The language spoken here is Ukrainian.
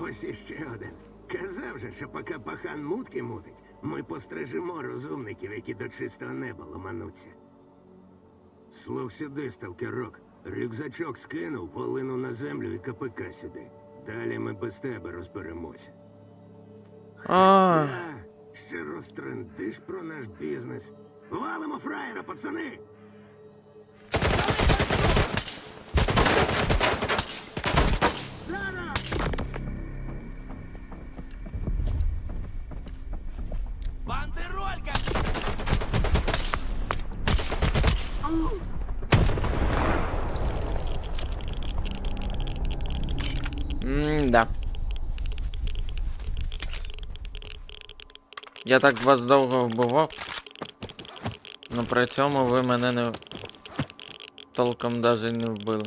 Ось іще один. Казав же, що поки пахан мутки мутить, ми пострижемо розумників, які до чистого неба ломануться. Слух сюди, сталкерок. Рюкзачок скинув, полину на землю і КПК сюди. Далі ми без тебе розберемося. А, А, ще розтрендиш про наш бізнес. Валимо фраєра, пацани! Бандеролька! м-да. Я так вас довго вбивав. Но при цьому ви мене не толком даже не вбили.